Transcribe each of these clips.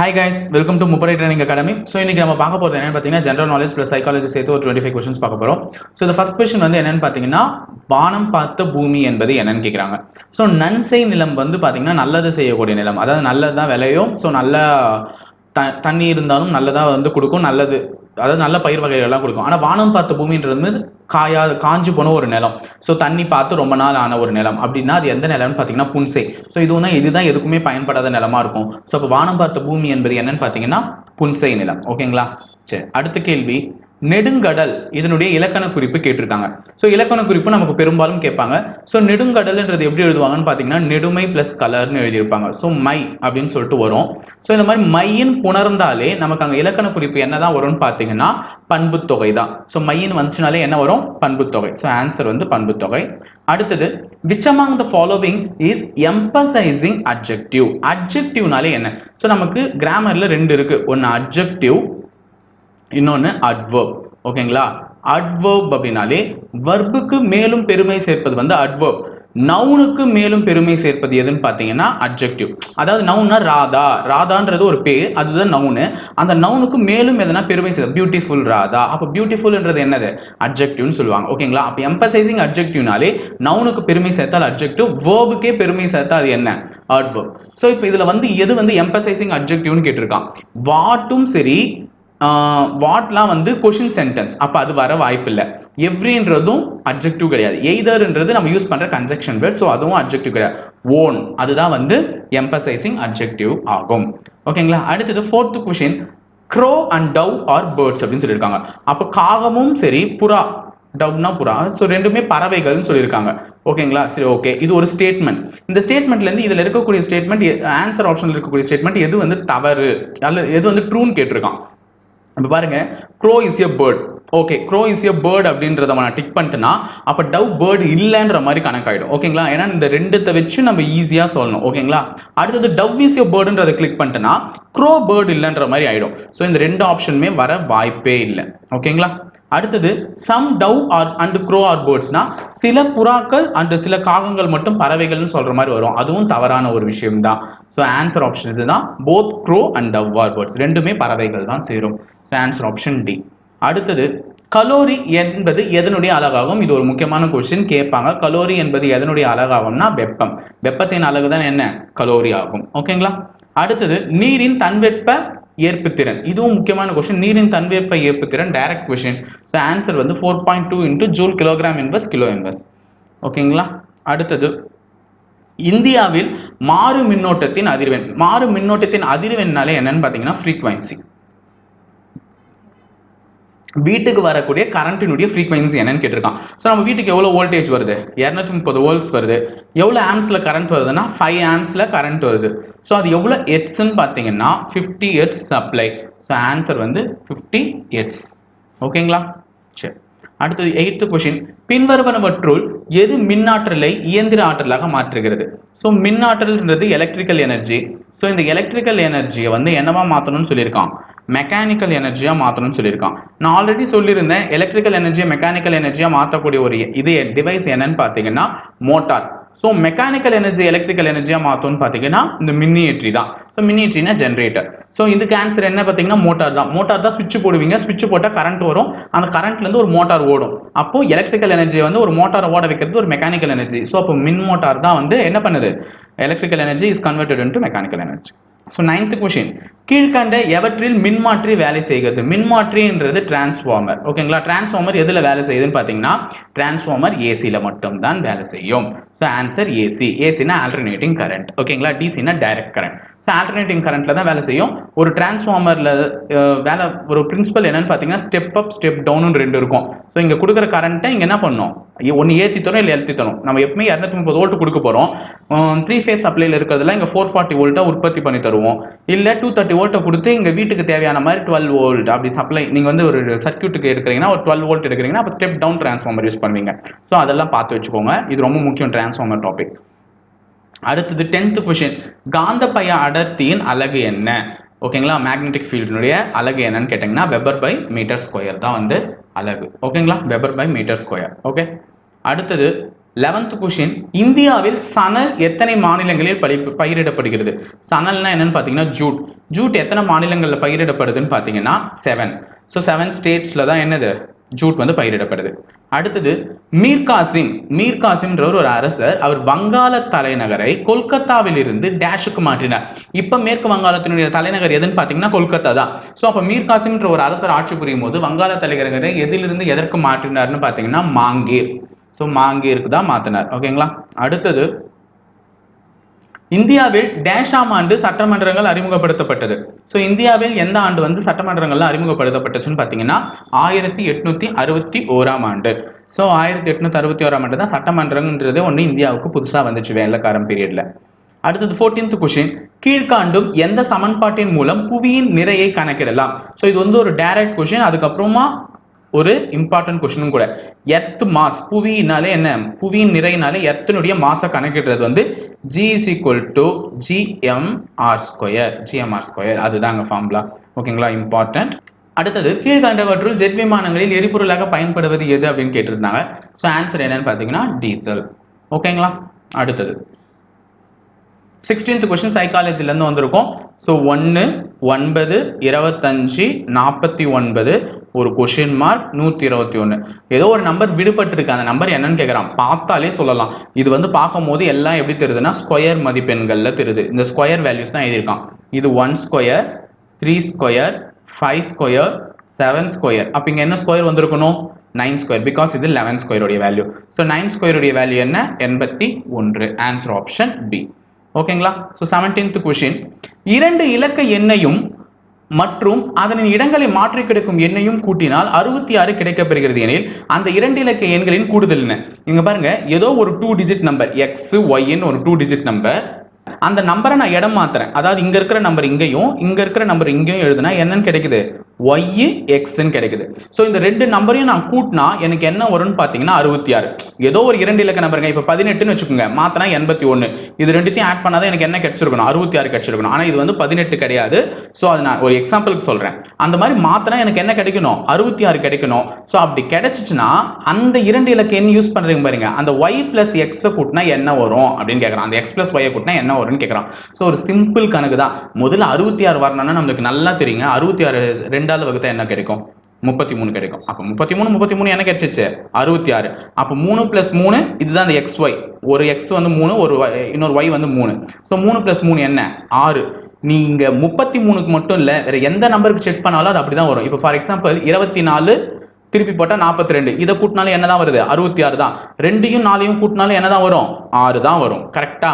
Hi guys welcome to முப்படை training academy so இன்னைக்கு நம்ம பார்க்க போகிறது என்னன்னு பார்த்தீங்கன்னா ஜென்ரல் நாலேஜ் ப்ளஸ் சைக்காலஜி சேர்த்து ஒரு டுவெண்ட்டி ஃபைவ் கொஸ்டின்ஸ் பார்க்க போகிறோம் ஸோ இந்த ஃபஸ்ட் கொஸ்டின் வந்து என்னன்னு பார்த்தீங்கன்னா வானம் பார்த்த பூமி என்பது என்னன்னு கேட்குறாங்க ஸோ நன்செய் நிலம் வந்து பார்த்தீங்கன்னா நல்லது செய்யக்கூடிய நிலம். அதாவது நல்லது தான் விளையும். ஸோ நல்ல த தண்ணி இருந்தாலும் நல்லதாக வந்து கொடுக்கும். நல்லது அதாவது நல்ல பயிர் வகைகள்லாம் கொடுக்கும். ஆனால் வானம் பார்த்த பூமின்றது வந்து காயா காஞ்சு போன ஒரு நிலம். ஸோ தண்ணி பார்த்து ரொம்ப நாள் ஆன ஒரு நிலம். அப்படின்னா அது எந்த நிலம்னு பார்த்தீங்கன்னா புன்சை. ஸோ இதுவும் தான் இதுதான் எதுக்குமே பயன்படாத நிலமா இருக்கும். ஸோ இப்போ வானம் பார்த்த பூமி என்பது என்னன்னு பார்த்தீங்கன்னா புன்சை நிலம். ஓகேங்களா? சரி அடுத்த கேள்வி. நெடுங்கடல் இதனுடைய இலக்கண குறிப்பு கேட்டிருக்காங்க. ஸோ இலக்கண குறிப்பு நமக்கு பெரும்பாலும் கேட்பாங்க. ஸோ நெடுங்கடல்ன்றது எப்படி எழுதுவாங்கன்னு பார்த்தீங்கன்னா நெடுமை ப்ளஸ் கலர்னு எழுதியிருப்பாங்க. ஸோ மை அப்படின்னு சொல்லிட்டு வரும். ஸோ இந்த மாதிரி மையின் புணர்ந்தாலே நமக்கு அங்கே இலக்கண குறிப்பு என்னதான் வரும்னு பார்த்தீங்கன்னா பண்புத்தொகை தான். ஸோ மையின் வந்துச்சுனாலே என்ன வரும்? பண்புத்தொகை ஸோ ஆன்சர் வந்து பண்புத்தொகை அடுத்தது which among the following is emphasising adjective அட்ஜெக்டிவ்னாலே என்ன? ஸோ நமக்கு கிராமரில் ரெண்டு இருக்குது ஒன்று அட்ஜெக்டிவ் இன்னொன்று அட்வர்ப் ஓகேங்களா? அட்வர்ப் அப்படின்னாலே வர்புக்கு மேலும் பெருமை சேர்ப்பது வந்து அட்வர்ப் நவுனுக்கு மேலும் பெருமை சேர்ப்பது எதுன்னு பார்த்தீங்கன்னா அட்ஜெக்டிவ் அதாவது நவுன்னா ராதா. ராதான்றது ஒரு பேர் அதுதான் நவுனு அந்த நவுனுக்கு மேலும் எதனா பெருமை சேர்த்து பியூட்டிஃபுல் ராதா. அப்போ பியூட்டிஃபுல்ன்றது என்னது? அட்ஜெக்டிவ்னு சொல்லுவாங்க. ஓகேங்களா? அப்போ எம்பசைசிங் அட்ஜெக்டிவ்னாலே நவுனுக்கு பெருமை சேர்த்தால் அட்ஜெக்டிவ் வேர்புக்கே பெருமை சேர்த்தா அது என்ன? அட்வர்ப் ஸோ இப்போ இதில் வந்து எது வந்து எம்பசைசிங் அப்ஜெக்டிவ்னு கேட்டிருக்கான். வாட்டும் சரி வாட்லாம் வந்து கொஷின் சென்டென்ஸ் அப்போ அது வர வாய்ப்பில்லை. எவ்ரின்றதும் அப்ஜெக்டிவ் கிடையாது. எய்தர்ன்றது நம்ம யூஸ் பண்ணுற கன்ஜெக்ஷன் வேர்ட் ஸோ அதுவும் அப்ஜெக்டிவ் கிடையாது. ஓன் அதுதான் வந்து எம்பசைசிங் அட்ஜெக்டிவ் ஆகும். ஓகேங்களா அடுத்தது fourth question crow and dove are birds அப்படின்னு சொல்லியிருக்காங்க. அப்போ காகமும் சரி புறா டவ்னா புறா ஸோ ரெண்டுமே பறவைகள்னு சொல்லியிருக்காங்க. ஓகேங்களா சரி ஓகே இது ஒரு ஸ்டேட்மெண்ட் இந்த ஸ்டேட்மெண்ட்லேருந்து இதில் இருக்கக்கூடிய ஸ்டேட்மெண்ட் ஆன்சர் ஆப்ஷனில் இருக்கக்கூடிய ஸ்டேட்மெண்ட் எது வந்து தவறு? அல்ல எது வந்து ட்ரூன்னு கேட்டிருக்கான். இப்போ பாருங்க crow is a bird okay crow is a bird அப்படின்றத நான் டிக் பண்ணிட்டேன்னா அப்போ டவ் பேர்டு இல்லைன்ற மாதிரி கணக்காயிடும். ஓகேங்களா ஏன்னா இந்த ரெண்டுத்தை வச்சு நம்ம ஈஸியாக சொல்லணும். ஓகேங்களா அடுத்தது டவ் இஸ் எ பேர்டுன்றதை கிளிக் பண்ணிட்டேன்னா க்ரோ பேர்டு இல்லைன்ற மாதிரி ஆகிடும் ஸோ இந்த ரெண்டு ஆப்ஷனுமே வர வாய்ப்பே இல்லை. ஓகேங்களா அடுத்தது some dove are and crow are பேர்ட்ஸ்னா சில புறாக்கள் அண்டு சில காகங்கள் மட்டும் பறவைகள்னு சொல்கிற மாதிரி வரும். அதுவும் தவறான ஒரு விஷயம் தான் ஸோ ஆன்சர் ஆப்ஷன் இதுதான். Both crow and dove are birds ரெண்டுமே பறவைகள் தான் சேரும். ஆன்சர் ஆப்ஷன் டி அடுத்தது கலோரி என்பது எதனுடைய அழகாகும்? இது ஒரு முக்கியமான கொஸ்டின் கேட்பாங்க கலோரி என்பது எதனுடைய அழகாகும்னா வெப்பம். வெப்பத்தின் அழகு தான் என்ன? கலோரி ஆகும். ஓகேங்களா அடுத்தது நீரின் தன்வெப்ப ஏற்புத்திறன். இதுவும் முக்கியமான கொஸ்டின் நீரின் தன்வெப்ப ஏற்புத்திறன் டைரக்ட் கொஸ்டின் ஸோ ஆன்சர் வந்து four point two into joule kilogram inverse kilo inverse ஓகேங்களா அடுத்தது இந்தியாவில் மாறு மின்னோட்டத்தின் அதிர்வெண். மாறு மின்னோட்டத்தின் அதிர்வெண்ணாலே என்னன்னு பார்த்தீங்கன்னா ஃப்ரீக்வன்சி வீட்டுக்கு வரக்கூடிய கரண்ட்டினுடைய ஃப்ரீக்வன்சி என்னன்னு கேட்டிருக்கான். ஸோ நம்ம வீட்டுக்கு எவ்வளோ வோல்டேஜ் வருது? இரநூத்தி முப்பது வோல்ட்ஸ் வருது. எவ்வளோ ஆம்ஸில் கரண்ட் வருதுன்னா ஃபைவ் ஆம்ஸில் கரண்ட் வருது. ஸோ அது எவ்வளோ எட்ஸ்ன்னு பார்த்தீங்கன்னா fifty hertz supply so answer வந்து ஃபிஃப்டி எட்ஸ் ஓகேங்களா சரி. அடுத்தது எயித்து கொஷின் பின்வருவனவற்றுள் எது மின்னாற்றலை இயந்திர ஆற்றலாக மாற்றுகிறது? ஸோ மின்னாற்றல்ன்றது எலக்ட்ரிக்கல் எனர்ஜி ஸோ இந்த எலக்ட்ரிக்கல் எனர்ஜியை வந்து என்னவா மாற்றணும்னு சொல்லியிருக்கான்? மெக்கானிக்கல் எனர்ஜியாக மாற்றணும்னு சொல்லியிருக்கான். நான் ஆல்ரெடி சொல்லியிருந்தேன் எலக்ட்ரிக்கல் எனர்ஜியை மெக்கானிக்கல் எனர்ஜியாக மாற்றக்கூடிய ஒரு இது டிவைஸ் என்னன்னு பார்த்தீங்கன்னா motor so mechanical energy electrical எனர்ஜியாக மாற்றணும்னு பார்த்தீங்கன்னா இந்த மின்னியற்றி தான். ஸோ மின்னியற்றினா ஜென்ரேட்டர் ஸோ இதுக்கு ஆன்சர் என்ன பார்த்தீங்கன்னா மோட்டார் தான். மோட்டார் தான் ஸ்விட்ச் போடுவீங்க. ஸ்விட்ச் போட்டால் கரண்ட் வரும். அந்த கரண்ட்லேருந்து ஒரு மோட்டார் ஓடும். அப்போ எலக்ட்ரிக்கல் எனர்ஜியை வந்து ஒரு மோட்டாரை ஓட வைக்கிறது ஒரு மெக்கானிக்கல் எனர்ஜி ஸோ அப்போ மின் மோட்டார் தான் வந்து என்ன பண்ணுது? Electrical energy is converted into mechanical energy so ninth question கீழ்கண்ட எவற்றில் மின்மாற்றி வேலை செய்கிறது? மின்மாற்றின்றது டிரான்ஸ்ஃபார்மர் ஓகேங்களா டிரான்ஸ்ஃபார்மர் எதில் வேலை செய்யுதுன்னு பார்த்தீங்கன்னா டிரான்ஸ்ஃபார்மர் ஏசியில் மட்டும்தான் வேலை செய்யும். ஸோ ஆன்சர் ஏசி ஏசினா ஆல்டர்னேட்டிங் கரண்ட் ஓகேங்களா டிசினா டைரக்ட் கரண்ட் ஸோ ஆல்டர்னேட்டிங் கரண்ட்டில் தான் வேலை செய்யும். ஒரு டிரான்ஸ்ஃபார்மரில் வேலை ஒரு பிரின்சிபல் என்னென்னு பார்த்தீங்கன்னா ஸ்டெப் அப் ஸ்டெப் டவுன்னு ரெண்டு இருக்கும். ஸோ இங்கே கொடுக்குற கரண்ட்டை இங்கே என்ன பண்ணணும் ஒன்று ஏற்றி தரணும் இல்லை எழுத்தி தரணும். நம்ம எப்பவுமே இரநூத்தி முப்பது வோல்ட் கொடுக்க போகிறோம் த்ரீ ஃபேஸ் சப்ளையில் இருக்கிறதுல இங்கே ஃபோர் ஃபார்ட்டி வோல்ட்டை உற்பத்தி பண்ணி தருவோம். இல்லை டூ தேர்ட்டி வோல்ட்டை கொடுத்து இங்கே வீட்டுக்கு தேவையான மாதிரி டுவெல் வோல்ட் அப்படி சப்ளை நீங்கள் வந்து ஒரு சர்க்கியூட்டுக்கு எடுக்கிறீங்கன்னா ஒரு டுவெல் வோல்ட் எடுக்கிறீங்கன்னா அப்போ ஸ்டெப் டவுன் டிரான்ஸ்ஃபார்மர் யூஸ் பண்ணுவீங்க. ஸோ அதெல்லாம் பார்த்து வச்சுக்கோங்க. இது ரொம்ப முக்கியம் டிரான்ஸ்ஃபார்மர் டாபிக் அடுத்தது டென்த்து கொஷின் காந்தப்பய அடர்த்தியின் அலகு என்ன? ஓகேங்களா? மேக்னெட்டிக் ஃபீல்டினுடைய அலகு என்னன்னு கேட்டிங்கன்னா வெபர் பை மீட்டர் ஸ்கொயர் தான் வந்து அலகு. ஓகேங்களா? Weber by metre square okay அடுத்தது லெவன்த் கொஷின் இந்தியாவில் சணல் எத்தனை மாநிலங்களில் படி பயிரிடப்படுகிறது? சணல்னா என்னன்னு பார்த்தீங்கன்னா ஜூட் ஜூட் எத்தனை மாநிலங்களில் பயிரிடப்படுதுன்னு பார்த்தீங்கன்னா செவன் ஸோ செவன் ஸ்டேட்ஸில் தான் என்னது? ஜூட் வந்து பயிரிடப்படுது. அடுத்தது மீர்காசிம் காசிம் ஒரு அரசர். அவர் வங்காள தலைநகரை கொல்கத்தாவில் இருந்து டேஷுக்கு மாற்றினார். இப்ப மேற்கு வங்காளத்தினுடைய தலைநகர் எதுன்னு பாத்தீங்கன்னா கொல்கத்தா தான். ஸோ அப்ப மீர்காசிம்ன்ற ஒரு அரசர் ஆட்சி புரியும் போது வங்காள தலைநகரை எதிலிருந்து எதற்கு மாற்றினார்னு பாத்தீங்கன்னா மாங்கீர். ஸோ மாங்கீருக்கு தான் மாத்தினார். ஓகேங்களா? அடுத்தது இந்தியாவில் டேஷாம் ஆண்டு சட்டமன்றங்கள் அறிமுகப்படுத்தப்பட்டது. ஸோ இந்தியாவில் எந்த ஆண்டு வந்து சட்டமன்றங்கள்ல அறிமுகப்படுத்தப்பட்டுச்சுன்னு பார்த்தீங்கன்னா ஆயிரத்தி எட்நூத்தி அறுபத்தி ஓராம் ஆண்டு. ஸோ ஆயிரத்தி எட்நூத்தி அறுபத்தி ஓராம் ஆண்டு தான் சட்டமன்றங்கிறது ஒன்று இந்தியாவுக்கு புதுசாக வந்துச்சு வேலைக்காரன் பீரியட்ல அடுத்தது ஃபோர்டீன்த் கொஷின் கீழ்காண்டும் எந்த சமன்பாட்டின் மூலம் புவியின் நிறையை கணக்கிடலாம்? ஸோ இது வந்து ஒரு டைரக்ட் கொஷின் அதுக்கப்புறமா ஒரு இம்பார்ட்டன்ட் கொஷினும் கூட. எர்த் மாஸ் புவியினாலே என்ன? புவியின் நிறையினாலே எர்த்தினுடைய மாசை கணக்கிடுறது வந்து G is equal to GMR square GMR square அதுதாங்க ஃபார்முலா ஓகேங்களா இம்பார்ட்டன்ட் அடுத்தது கீழ்கண்டவற்றுள் ஜெட் விமானங்களில் எரிபொருளாக பயன்படுவது எது அப்படின்னு கேட்டிருந்தாங்க. ஸோ ஆன்சர் என்னன்னு பார்த்தீங்கன்னா டீசல் ஓகேங்களா அடுத்தது. சிக்ஸ்டீன்த் கொஸ்டின் சைக்காலஜிலேருந்து வந்திருக்கும். ஸோ ஒன்று ஒன்பது இருபத்தஞ்சு நாற்பத்தி ஒன்பது ஒரு கொஷின் மார்க் நூற்றி இருபத்தி ஒன்று ஏதோ ஒரு நம்பர் விடுபட்டிருக்கு. அந்த நம்பர் என்னன்னு கேட்குறான் பார்த்தாலே சொல்லலாம். இது வந்து பார்க்கும்போது எல்லாம் எப்படி தெரியுதுன்னா ஸ்கொயர் மதிப்பெண்களில் தெரியுது. இந்த ஸ்கொயர் வேல்யூஸ் தான் எழுதியிருக்கான். இது one square three square five square seven square அப்போ இங்கே என்ன ஸ்கொயர் வந்திருக்கணும்? நைன் ஸ்கொயர் பிகாஸ் இது லெவன் ஸ்கொயருடைய வேல்யூ ஸோ நைன் ஸ்கொயருடைய வேல்யூ என்ன? எண்பத்தி ஒன்று. ஆன்சர் ஆப்ஷன் பி ஓகேங்களா ஸோ செவன்டீன்த் கொஷின் இரண்டு இலக்க எண்ணையும் மற்றும் அதனின் இடங்களை மாற்றி கிடைக்கும் எண்ணையும் கூட்டினால் அறுபத்தி ஆறு கிடைக்கப்பெறுகிறது எனில் அந்த இரண்டு இலக்க எண்களின் கூடுதல் என்ன? இங்க பாருங்க ஏதோ ஒரு டூ டிஜிட் நம்பர் எக்ஸ் ஒய்ன்னு ஒரு டூ டிஜிட் நம்பர் அந்த நம்பரை நான் இடம் மாத்துறேன். அதாவது இங்க இருக்கிற நம்பர் இங்கேயும் இங்க இருக்கிற நம்பர் இங்கேயும் எழுதுனா என்னன்னு கிடைக்குது? ஒய் எக்ஸ்ன்னு கிடைக்குது. ஸோ இந்த ரெண்டு நம்பரையும் நான் கூட்டினா எனக்கு என்ன வரும்னு பார்த்தீங்கன்னா அறுபத்தி ஆறு. ஏதோ ஒரு இரண்டு இலக்க நம்பருங்க இப்போ பதினெட்டுன்னு வச்சுக்கோங்க. மாத்தினா எண்பத்தி ஒன்று இது ரெண்டுத்தையும் ஆட் பண்ணாதான் எனக்கு என்ன கிடச்சிருக்கணும்? அறுபத்தி ஆறு கிடச்சிருக்கணும். ஆனால் இது வந்து பதினெட்டு கிடையாது. ஸோ அது நான் ஒரு எக்ஸாம்பிளுக்கு சொல்கிறேன் அந்த மாதிரி மாத்தினா எனக்கு என்ன கிடைக்கணும்? அறுபத்தி ஆறு கிடைக்கணும். ஸோ அப்படி கிடைச்சிச்சுன்னா அந்த இரண்டு இலக்க என்ன யூஸ் பண்ணுறீங்க பாருங்க. அந்த ஒய் பிளஸ் எக்ஸை கூட்டினா என்ன வரும் அப்படின்னு கேட்குறான் அந்த எக்ஸ் பிளஸ் ஒய்யை கூட்டினா என்ன வரும்னு கேட்குறான் ஸோ ஒரு சிம்பிள் கணக்கு தான் முதல்ல அறுபத்தி ஆறு வரணும்னா நம்மளுக்கு நல்லா தெரியுங்க. அறுபத்தி ஆறு ரெண்டு ரெண்டாவது வகுத்தா என்ன கிடைக்கும்? முப்பத்தி மூணு கிடைக்கும். அப்போ முப்பத்தி மூணு முப்பத்தி மூணு என்ன கிடைச்சிச்சு? அறுபத்தி ஆறு. அப்போ மூணு பிளஸ் மூணு இதுதான் அந்த எக்ஸ் ஒய் ஒரு எக்ஸ் வந்து மூணு ஒரு இன்னொரு ஒய் வந்து மூணு. ஸோ மூணு பிளஸ் மூணு என்ன? ஆறு. நீங்க முப்பத்தி மூணுக்கு மட்டும் இல்லை வேற எந்த நம்பருக்கு செக் பண்ணாலும் அது அப்படிதான் வரும். இப்போ ஃபார் எக்ஸாம்பிள் இருபத்தி நாலு திருப்பி போட்டால் நாற்பத்தி ரெண்டு. இதை கூட்டினாலும் என்னதான் வருது? அறுபத்தி ஆறு தான். ரெண்டையும் நாலையும் கூட்டினாலும் என்னதான் வரும்? ஆறு தான் வரும். கரெக்டா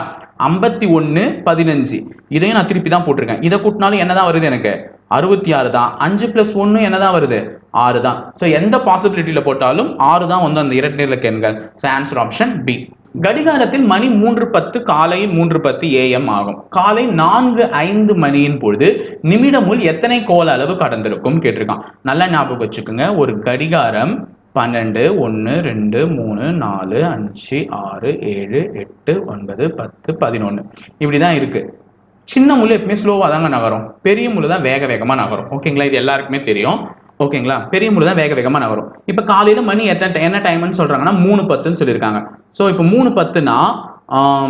ஐம்பத்தி ஒன்று பதினஞ்சு. இதையும் நான் திருப்பி தான் போட்டிருக்கேன். இதை கூட்டினாலும் என்னதான் வருது எனக்கு? அறுபத்தி ஆறு தான். அஞ்சு பிளஸ் ஒன்று என்னதான் வருது? ஆறு தான். ஸோ எந்த பாசிபிலிட்டியில் போட்டாலும் ஆறு தான் வந்து அந்த இரட்டை இலக்க எண்கள். ஸோ ஆன்சர் ஆப்ஷன் பி கடிகாரத்தில் மணி மூன்று பத்து காலை மூன்று பத்து ஏஎம் ஆகும். காலை நான்கு ஐந்து மணியின் பொழுது நிமிடமுள் எத்தனை கோல அளவு கடந்திருக்கும் கேட்டிருக்கான். நல்லா ஞாபகம் வச்சுக்கோங்க. ஒரு கடிகாரம் பன்னெண்டு ஒன்று ரெண்டு மூணு நாலு அஞ்சு ஆறு ஏழு எட்டு ஒன்பது பத்து பதினொன்று இப்படி தான் இருக்குது சின்ன முள் எப்பவுமே ஸ்லோவாக தாங்க நகரும். பெரிய முள் தான் வேக வேகமாக நகரும். ஓகேங்களா இது எல்லாருக்குமே தெரியும். ஓகேங்களா பெரிய முள் தான் வேக வேகமாக நகரும். இப்போ காலையில் மணி எத்தனை என்ன டைம்னு சொல்கிறாங்கன்னா மூணு பத்துன்னு சொல்லியிருக்காங்க. ஸோ இப்போ மூணு பத்துனா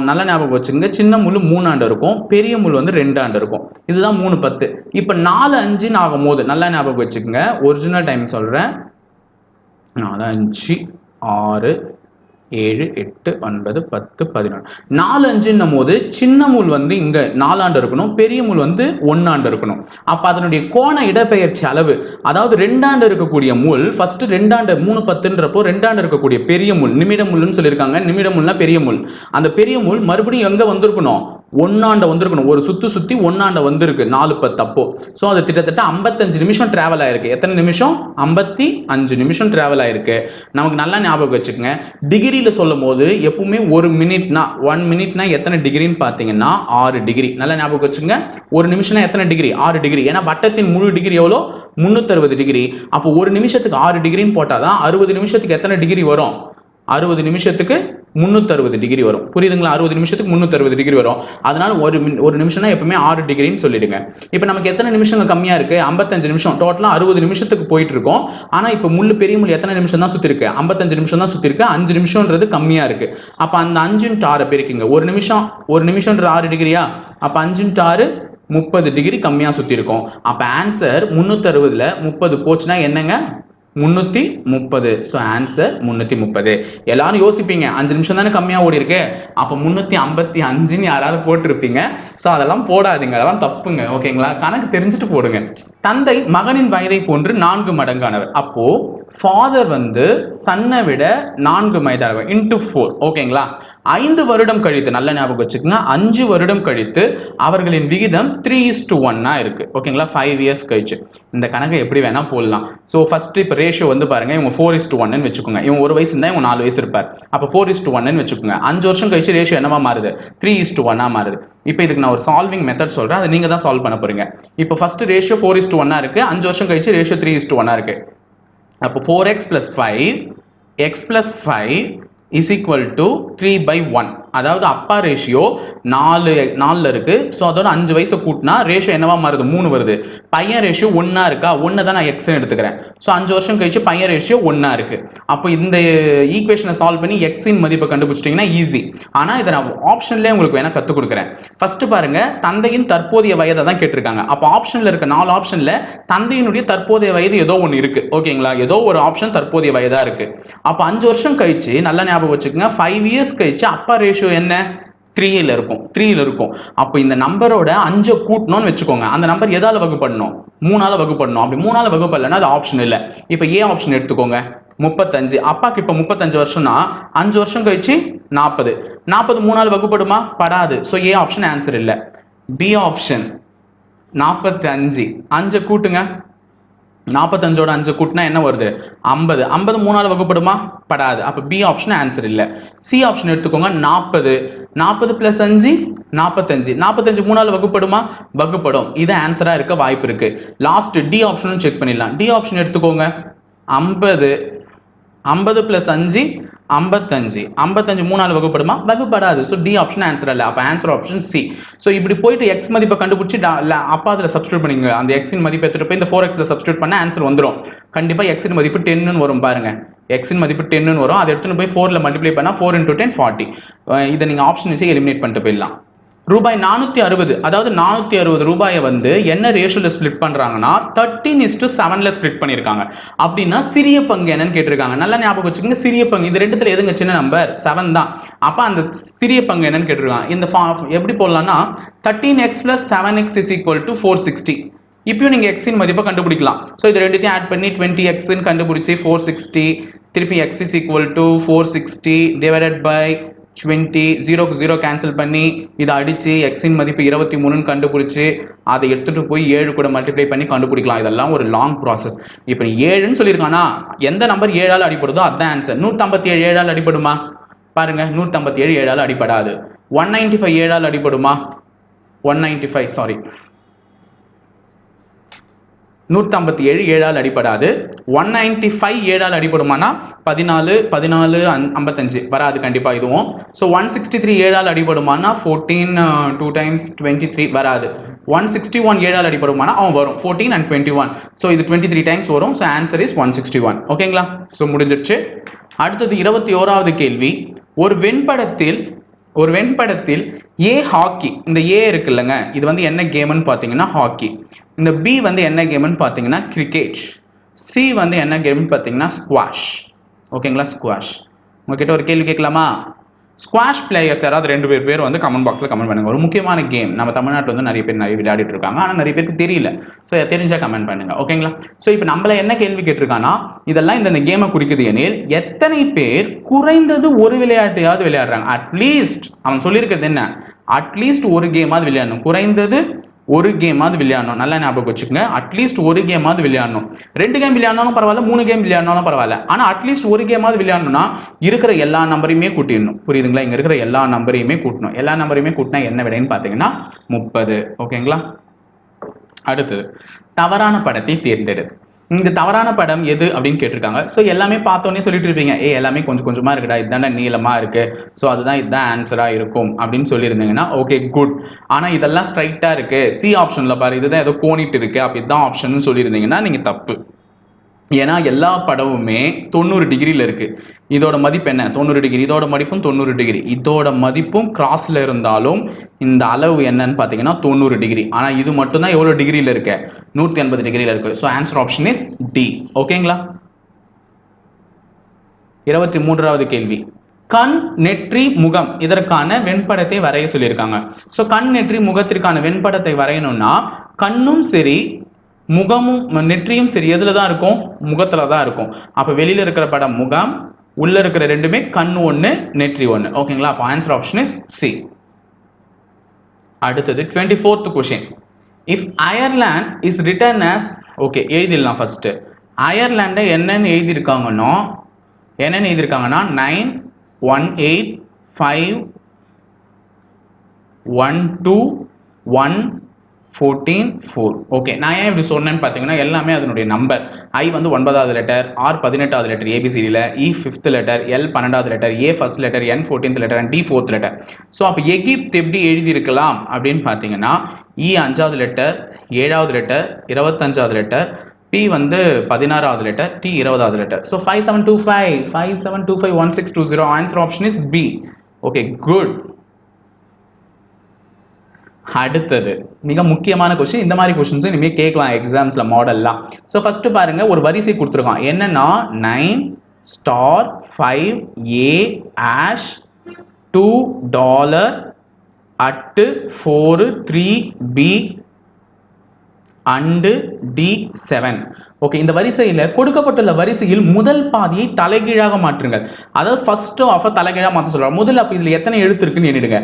நல்ல ஞாபகம் வச்சுக்கோங்க. சின்ன முள் மூணு ஆண்டு இருக்கும். பெரிய முள் வந்து ரெண்டு ஆண்டு இருக்கும். இதுதான் மூணு பத்து. இப்போ நாலு அஞ்சுன்னு ஆகும்போது நல்லா ஞாபகம் வச்சுக்கோங்க. ஒரிஜினல் டைம் சொல்கிறேன் நாலு அஞ்சு ஆறு ஏழு எட்டு ஒன்பது பத்து பதினொன்று. நாலு அஞ்சுன்னும் போது சின்ன முள் வந்து இங்க நாலாண்டு இருக்கணும் பெரிய முள் வந்து ஒன்னாண்டு இருக்கணும். அப்ப அதனுடைய கோண இடப்பெயர்ச்சி அளவு அதாவது ரெண்டாண்டு இருக்கக்கூடிய முள் ஃபர்ஸ்ட் ரெண்டாண்டு மூணு பத்துன்றப்போ ரெண்டாண்டு இருக்கக்கூடிய பெரிய முள் நிமிட முள்னு சொல்லியிருக்காங்க நிமிட முள்னா பெரிய முள் அந்த பெரிய முள் மறுபடியும் எங்க வந்திருக்கணும்? ஒன்னாண்ட வந்திருக்கணும். ஒரு சுத்து சுத்தி ஒன்னாண்ட வந்திருக்கு. நாலு பத்து அப்போ ஸோ அது கிட்டத்தட்ட ஐம்பத்தஞ்சு நிமிஷம் டிராவல் ஆயிருக்கு. எத்தனை நிமிஷம்? ஐம்பத்தி அஞ்சு நிமிஷம் டிராவல் ஆயிருக்கு. நமக்கு நல்லா ஞாபகம் வச்சுக்கோங்க. டிகிரியில சொல்லும் போது எப்பவுமே ஒரு மினிட்னா ஒன் மினிட்னா எத்தனை டிகிரின்னு பார்த்தீங்கன்னா ஆறு டிகிரி நல்லா ஞாபகம் வச்சுங்க ஒரு நிமிஷம்னா எத்தனை டிகிரி ஆறு டிகிரி ஏன்னா வட்டத்தின் முழு டிகிரி எவ்வளோ? முந்நூற்றறுபது டிகிரி அப்போ ஒரு நிமிஷத்துக்கு ஆறு டிகிரின்னு போட்டால் தான் அறுபது நிமிஷத்துக்கு எத்தனை டிகிரி வரும்? அறுபது நிமிஷத்துக்கு முந்நூற்றறுபது டிகிரி வரும். புரியுதுங்களா? அறுபது நிமிஷத்துக்கு முந்நூற்றறுபது டிகிரி வரும். அதனால் ஒரு ஒரு நிமிஷம்னா எப்பவுமே ஆறு டிகிரின்னு சொல்லிடுங்க. இப்போ நமக்கு எத்தனை நிமிஷங்கள் கம்மியாக இருக்குது ஐம்பத்தஞ்சு நிமிஷம். டோட்டலாக அறுபது நிமிஷத்துக்கு போயிட்டு இருக்கோம் ஆனால் இப்போ முள் பெரிய முள் எத்தனை நிமிஷம் தான் சுற்றிருக்கு ஐம்பத்தஞ்சு நிமிஷம் தான் சுற்றிருக்கு அஞ்சு நிமிஷம்ன்றது கம்மியாக இருக்குது அப்போ அந்த அஞ்சுன்ட்டு ஆறை பெருக்குங்க. ஒரு நிமிஷம் ஒரு நிமிஷம்ன்ற ஆறு டிகிரியா அப்போ அஞ்சுன்ட்டு ஆறு முப்பது டிகிரி கம்மியாக சுற்றிருக்கோம் அப்போ ஆன்சர் முந்நூற்றறுபதில் முப்பது போச்சுன்னா என்னங்க? முந்நூற்றி முப்பது. ஸோ ஆன்சர் முந்நூற்றி முப்பது. எல்லாரும் யோசிப்பீங்க அஞ்சு நிமிஷம் தானே கம்மியாக ஓடி இருக்கு? அப்போ முந்நூற்றி ஐம்பத்தி அஞ்சுன்னு யாராவது போட்டிருப்பீங்க. ஸோ அதெல்லாம் போடாதீங்க அதெல்லாம் தப்புங்க ஓகேங்களா கணக்கு தெரிஞ்சுட்டு போடுங்க. தந்தை மகனின் வயதை போன்று நான்கு மடங்கானவர். அப்போ ஃபாதர் வந்து சன்னை விட நான்கு மைதானவர் இன்டு ஃபோர் ஓகேங்களா ஐந்து வருடம் கழித்து நல்ல ஞாபகம் வச்சுக்கோங்க அஞ்சு வருடம் கழித்து அவர்களின் விகிதம் த்ரீ இஸ் டு ஒன்னா இருக்கு. ஓகேங்களா ஃபைவ் இயர்ஸ் கழிச்சு. இந்த கணக்கை எப்படி வேணா போடலாம். ஸோ ஃபர்ஸ்ட் இப்போ ரேஷியோ வந்து பாருங்க இவங்க ஃபோர் இஸ் டு ஒன்னு வச்சுக்கோங்க. இவங்க ஒரு வயசு இருந்தால் இவங்க நாலு வயசு இருப்பார். அப்போ ஃபோர் இஸ் டு ஒன்னு வச்சுக்கோங்க. அஞ்சு வருஷம் கழிச்சு ரேஷியோ என்னவா மாறுது? த்ரீ இஸ் டு ஒன்னா மாறுது. இப்போ இதுக்கு நான் ஒரு சால்விங் மெத்தட் சொல்கிறேன் அதை நீங்கள் தான் சால்வ் பண்ண போறீங்க. இப்போ first ratio four is to ஒன்னா இருக்கு. அஞ்சு வருஷம் கழிச்சு ரேஷியோ த்ரீ இஸ் டு ஒன்னா இருக்கு. அப்போ four x plus five x plus five is equal to three by one அதாவது அப்பா ரேஷியோ நாலு நாலில் இருக்குது ஸோ அதோட அஞ்சு வயசை கூட்டினா ரேஷியோ என்னவா மாறுது? மூணு வருது. பையன் ரேஷியோ ஒன்றா இருக்கா? ஒன்று தான் நான் எக்ஸ்னு எடுத்துக்கிறேன். ஸோ அஞ்சு வருஷம் கழிச்சு பையன் ரேஷியோ ஒன்றா இருக்குது அப்போ இந்த ஈக்குவேஷனை சால்வ் பண்ணி எக்ஸின் மதிப்பை கண்டுபிடிச்சிட்டிங்கன்னா ஈஸி ஆனால் இதை நான் ஆப்ஷன்லேயே உங்களுக்கு வேணால் கற்றுக் கொடுக்குறேன். ஃபஸ்ட்டு பாருங்கள் தந்தையின் தற்போதைய வயதை தான் கேட்டிருக்காங்க. அப்போ ஆப்ஷனில் இருக்க நாலு ஆப்ஷனில் தந்தையினுடைய தற்போதைய வயது ஏதோ ஒன்று இருக்குது ஓகேங்களா ஏதோ ஒரு ஆப்ஷன் தற்போதைய வயதாக இருக்குது அப்போ அஞ்சு வருஷம் கழிச்சு நல்ல ஞாபகம் வச்சுக்கோங்க ஃபைவ் இயர்ஸ் கழிச்சு அப்பா ரேஷியோ என்ன? த்ரீயில் இருக்கும். த்ரீயில் இருக்கும். அப்போ இந்த நம்பரோட அஞ்சை கூட்டணும்னு வச்சுக்கோங்க. அந்த நம்பர் எதால் வகுப்படணும்? மூணால வகுப்படணும். அப்படி மூணால வகுப்படலைன்னா அது ஆப்ஷன் இல்லை. இப்போ ஏ ஆப்ஷன் எடுத்துக்கோங்க. முப்பத்தஞ்சு. அப்பாக்கு இப்போ முப்பத்தஞ்சு வருஷம்னா அஞ்சு வருஷம் கழிச்சு நாற்பது. நாற்பது மூணால் வகுப்படுமா? படாது. ஸோ ஏ ஆப்ஷன் ஆன்சர் இல்லை. பி ஆப்ஷன் நாற்பத்தஞ்சு. அஞ்சை கூட்டுங்க. நாற்பத்தஞ்சோட அஞ்சு கூட்டினா என்ன வருது? ஐம்பது. ஐம்பது மூணால் வகுப்படுமா? படாது. அப்போ பி ஆப்ஷன் ஆன்சர் இல்லை. சி ஆப்ஷன் எடுத்துக்கோங்க. நாற்பது நாற்பது ப்ளஸ் அஞ்சு நாற்பத்தஞ்சு நாற்பத்தஞ்சு மூணால் வகுப்படுமா? வகுப்படும். இது ஆன்சராக இருக்க வாய்ப்பு இருக்கு. லாஸ்ட் டி ஆப்ஷனும் செக் பண்ணிடலாம். டி ஆப்ஷன் எடுத்துக்கோங்க. ஐம்பது. ஐம்பது ப்ளஸ் அஞ்சு ஐம்பத்தஞ்சு. ஐம்பத்தஞ்சு மூணால் வகுப்படுமா? வகுப்படாது. ஸோ டி ஆப்ஷன் ஆன்சர் இல்லை அப்போ ஆன்சர் ஆப்ஷன் சி ஸோ இப்படி போயிட்டு எக்ஸ் மதிப்பை கண்டுபிடிச்சி டா- அப்பா அதில் சப்ஸ்டியூட் பண்ணிங்க அந்த எக்ஸின் மதிப்பு எடுத்துட்டு போய் இந்த ஃபோர் எக்ஸில் சப்ஸ்டியூட் பண்ண ஆன்சர் வந்துடும் கண்டிப்பாக எக்ஸின் மதிப்பு டென்னு வரும் பாருங்க. எக்ஸின் மதிப்பு டென்னு வரும். அதை எடுத்துன்னு போய் ஃபோரில் மல்டிப்ளை பண்ணால் ஃபோர் இன்டூ டென் ஃபார்ட்டி இதை நீங்கள் ஆப்ஷன் வச்சு எலிமினேட் பண்ணிட்டு போயிடலாம். ரூபாய் நானூற்றி அறுபது அதாவது நானூற்றி அறுபது ரூபாயை வந்து என்ன ரேஷியோவில் ஸ்ப்ளிட் பண்ணுறாங்கன்னா தேர்ட்டின் இஸ்டு செவனில் ஸ்ப்ளிட் பண்ணியிருக்காங்க. அப்படின்னா சிறிய பங்கு என்னன்னு கேட்டிருக்காங்க. நல்லா ஞாபகம் வச்சுக்கோங்க சிறிய பங்கு. இது ரெண்டுத்துல எதுங்க? சின்ன நம்பர் செவன் தான். அப்போ அந்த சிறிய பங்கு என்னன்னு கேட்டிருக்காங்க. இந்த fa- எப்படி போடலாம்னா thirteen x plus seven x is equal to four sixty இப்பயும் நீங்கள் எக்ஸின் மதிப்பை கண்டுபிடிக்கலாம். ஸோ இது ரெண்டுத்தையும் ஆட் பண்ணி டுவெண்ட்டி எக்ஸ்ன்னு கண்டுபிடிச்சி ஃபோர் சிக்ஸ்டி திருப்பி x is equal to four sixty divided by twenty ஜீரோக்கு ஜீரோ கேன்சல் பண்ணி இதை அடித்து எக்ஸின் மதிப்பு இருபத்தி மூணுன்னு கண்டுபிடிச்சி அதை எடுத்துகிட்டு போய் ஏழு கூட மல்டிப்ளை பண்ணி கண்டுபிடிக்கலாம். இதெல்லாம் ஒரு லாங் ப்ராசஸ் இப்போ நீ ஏழுன்னு சொல்லியிருக்கானா எந்த நம்பர் ஏழால் அடிப்படுதோ அதுதான் ஆன்சர் நூற்றம்பத்தி ஏழு ஏழால் அடிப்படுமா பாருங்கள் நூற்றம்பத்தி ஏழு ஏழால் அடிப்படாது ஒன் நைன்டி ஃபைவ் ஏழால் அடிப்படுமா ஒன் நைன்டி ஃபைவ் சாரி நூற்றம்பத்தி ஏழு ஏழால் அடிப்படாது ஒன் நைன்டி ஃபைவ் ஏழால் அடிப்படுமானா பதினாலு பதினாலு அந் ஐம்பத்தஞ்சு. வராது கண்டிப்பாக இதுவும். ஸோ ஒன் சிக்ஸ்டி த்ரீ ஏழால் அடிப்படுமானா fourteen two times twenty three வராது. ஒன் சிக்ஸ்டி ஒன் ஏழால் அடிப்படுமானா அவன் வரும். Fourteen and twenty one so இது டுவெண்ட்டி த்ரீ டைம்ஸ் வரும். So answer is one sixty one ஓகேங்களா ஸோ முடிஞ்சிருச்சு. அடுத்தது இருபத்தி ஓராவது கேள்வி. ஒரு வெண்படத்தில் ஒரு வெண்படத்தில் ஏ ஹாக்கி இந்த ஏ இருக்குல்லங்க. இது வந்து என்ன கேம்னு பார்த்தீங்கன்னா ஹாக்கி இந்த பி வந்து என்ன கேம்னு பார்த்தீங்கன்னா கிரிக்கெட் சி வந்து என்ன கேம்னு பார்த்தீங்கன்னா ஸ்குவாஷ் ஓகேங்களா? ஸ்குவாஷ் உங்ககிட்ட ஒரு கேள்வி கேட்கலாமா? ஸ்குவாஷ் பிளேயர்ஸ் யாராவது ரெண்டு பேர் பேர் வந்து கமெண்ட் பாக்ஸில் கமெண்ட் பண்ணுங்க. ஒரு முக்கியமான கேம் நம்ம தமிழ்நாட்டில் வந்து நிறைய பேர் நிறைய விளையாடிட்டு இருக்காங்க. ஆனால் நிறைய பேருக்கு தெரியல. ஸோ தெரிஞ்சால் கமெண்ட் பண்ணுங்க. ஓகேங்களா? ஸோ இப்போ நம்மள என்ன கேள்வி கேட்டிருக்காங்கன்னா இதெல்லாம் இந்த கேமை குறிக்குது எனில் எத்தனை பேர் குறைந்தது ஒரு விளையாட்டையாவது விளையாடுறாங்க? அட்லீஸ்ட் அவன் சொல்லியிருக்கிறது என்ன? அட்லீஸ்ட் ஒரு கேமாவது விளையாடணும். குறைந்தது ஒரு கேமாவது விளையாடணும். நல்லா ஞாபகம் வச்சுக்கோங்க. அட்லீஸ்ட் ஒரு கேமாவது விளையாடணும். ரெண்டு கேம் விளையாடினாலும் பரவாயில்ல மூணு கேம் விளையாடினாலும் பரவாயில்ல. ஆனால் அட்லீஸ்ட் ஒரு கேமாவது விளையாடணும்னா இருக்கிற எல்லா நம்பரையுமே கூட்டிடணும். புரியுதுங்களா? இங்கே இருக்கிற எல்லா நம்பரையுமே கூட்டணும். எல்லா நம்பரையுமே கூட்டினா என்ன விடைன்னு பார்த்தீங்கன்னா முப்பது. ஓகேங்களா? அடுத்தது தவறான படத்தை தேர்ந்தெடு. இந்த தவறான படம் எது அப்படின்னு கேட்டிருக்காங்க. ஸோ எல்லாமே பார்த்தோன்னே சொல்லிட்டு இருப்பீங்க. ஏ எல்லாமே கொஞ்சம் கொஞ்சமா இருக்குடா. இதுதான நீளமா இருக்கு. ஸோ அதுதான் இதுதான் ஆன்சரா இருக்கும் அப்படின்னு சொல்லியிருந்தீங்கன்னா ஓகே குட் ஆனா இதெல்லாம் ஸ்ட்ரைட்டா இருக்கு. சி ஆப்ஷன்ல பாரு இதுதான் ஏதோ கோணிட்டு இருக்கு. அப்போ இதுதான் ஆப்ஷன் சொல்லியிருந்தீங்கன்னா நீங்க தப்பு. ஏன்னா எல்லா படமுமே தொண்ணூறு டிகிரியில் இருக்குது இதோட மதிப்பு என்ன? தொண்ணூறு டிகிரி. இதோட மதிப்பும் தொண்ணூறு டிகிரி. இதோட மதிப்பும் கிராஸில் இருந்தாலும் இந்த அளவு என்னன்னு பார்த்தீங்கன்னா தொண்ணூறு டிகிரி. ஆனால் இது மட்டும்தான் எவ்வளோ டிகிரியில் இருக்கு? நூற்றி எண்பது டிகிரியில் இருக்கு. So answer option is D ஓகேங்களா இருபத்தி மூன்றாவது கேள்வி. கண் நெற்றி முகம். இதற்கான வெண்படத்தை வரைய சொல்லியிருக்காங்க. ஸோ கண் நெற்றி முகத்திற்கான வெண்படத்தை வரையணும்னா கண்ணும் சரி முகமும் நெற்றியும் சரி எதில் தான் இருக்கும்? முகத்தில் தான் இருக்கும். அப்போ வெளியில் இருக்கிற படம் முகம் உள்ளே இருக்கிற ரெண்டுமே கண் ஒன்று நெற்றி ஒன்று ஓகேங்களா அப்போ ஆன்சர் ஆப்ஷன் இஸ் சி அடுத்தது twenty fourth question if Ireland is written as okay எழுதிடலாம் ஃபஸ்ட்டு அயர்லாண்டை என்னென்னு எழுதியிருக்காங்கன்னா என்னென்னு எழுதியிருக்காங்கன்னா nine one eight five one two one fourteen four okay நான் ஏன் இப்படி சொன்னேன்னு பார்த்தீங்கன்னா எல்லாமே அதனுடைய நம்பர் ஐ வந்து ஒன்பதாவது லெட்டர் ஆர் பதினெட்டாவது லெட்டர் ஏபிசிடியில் இ ஃபிஃப்த் லெட்டர் எல் பன்னெண்டாவது letter A first letter N fourteenth letter and T fourth letter so அப்போ எகிப்த் எப்படி எழுதியிருக்கலாம் அப்படின்னு பார்த்தீங்கன்னா இ e அஞ்சாவது லெட்டர் ஏழாவது லெட்டர் இருபத்தஞ்சாவது லெட்டர் பி வந்து பதினாறாவது லெட்டர் டி இருபதாவது letter so five seven two five five seven two five one six two zero answer option is B okay good அடுத்தது மிக முக்கியமான கொஸ்டின் இந்த மாதிரி கொஸ்டின்ஸ் இனிமேல் கேட்கலாம் எக்ஸாம்ஸ்ல மாடல்லாம் ஸோ ஃபர்ஸ்ட் பாருங்க ஒரு வரிசை கொடுத்துருக்கான். என்னன்னா nine star five A hash two dollar at four three B and D seven okay இந்த வரிசையில் கொடுக்கப்பட்டுள்ள வரிசையில் முதல் பாதியை தலைகீழாக மாற்றுங்கள். அதாவது ஃபர்ஸ்ட் ஆஃபை தலைகீழாக மாற்ற சொல்கிறாங்க முதல் அப்போ இதில் எத்தனை எழுத்து இருக்குன்னு எண்ணிடுங்க.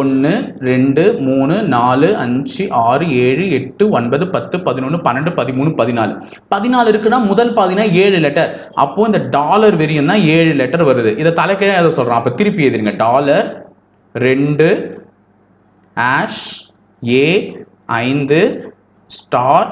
ஒன்று ரெண்டு மூணு நாலு அஞ்சு ஆறு ஏழு எட்டு ஒன்பது பத்து பதினொன்று பன்னெண்டு பதிமூணு பதினாலு. பதினாலு இருக்குன்னா முதல் பாதினா ஏழு லெட்டர் அப்போ இந்த டாலர் வெறியம் தான் ஏழு லெட்டர் வருது. இதை தலைகீழாக எதை சொல்கிறோம் அப்போ திருப்பி எழுதிருங்க டாலர் ரெண்டு ஆஷ் ஏ ஐந்து ஸ்டார்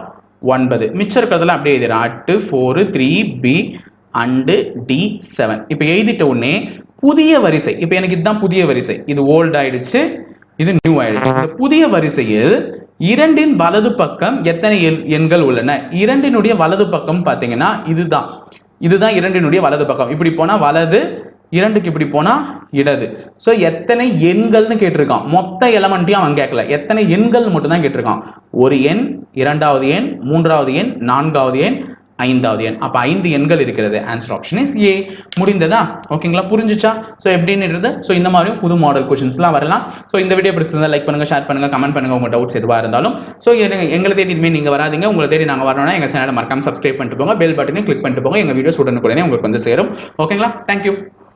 ஒன்பது. மிச்சம் இருக்கிறதெல்லாம் அப்படியே எழுதிடுறேன். At four three B and D seven. இப்போ எழுதிட்ட உடனே புதிய வரிசை. இப்போ எனக்கு இதுதான் புதிய வரிசை. இது ஓல்ட் ஆயிடுச்சு இது நியூ ஆயிடுச்சு. இந்த புதிய வரிசையில் இரண்டின் வலது பக்கம் எத்தனை எண்- எண்கள் உள்ளன? இரண்டினுடைய வலது பக்கம் பார்த்தீங்கன்னா இதுதான். இதுதான் இரண்டினுடைய வலது பக்கம். இப்படி போனா வலது இரண்டுக்கு இப்படி போனா இடது. ஸோ எத்தனை எண்கள்னு கேட்டிருக்கான். மொத்த எலமெண்ட்டையும் அவன் கேட்கல. எத்தனை எண்கள் மட்டும்தான் கேட்டிருக்கான். ஒரு எண் இரண்டாவது எண் மூன்றாவது எண் நான்காவது எண் ஐந்தாவது எண். அப்போ ஐந்து எண்கள் இருக்கிறது. ஆன்சர் ஆப்ஷன் இஸ் ஏ முடிந்ததா? ஓகேங்களா புரிஞ்சுச்சா? ஸோ எப்படின்னு ஸோ இந்த மாதிரியும் புது மாடல் கொஷின்ஸ்லாம் வரலாம். ஸோ இந்த வீடியோ பிடிச்சிருந்தா லைக் பண்ணுங்கள் ஷேர் பண்ணுங்கள் கமெண்ட் பண்ணுங்க. உங்கள் டவுட்ஸ் எதுவாக இருந்தாலும். ஸோ எங்களை தேடி இனிமேல் நீங்கள் வராதீங்க. உங்களை தேடி நாங்கள் வரணும்னா எங்கள் சேனலை மறக்காம சப்ஸ்கிரைப் பண்ணிட்டு போங்க. பெல் பட்டனையும் கிளிக் பண்ணிட்டு போங்க. எங்கள் வீடியோஸ் உடனுக்குடனே உங்களுக்கு வந்து சேரும். ஓகேங்களா தேங்க்யூ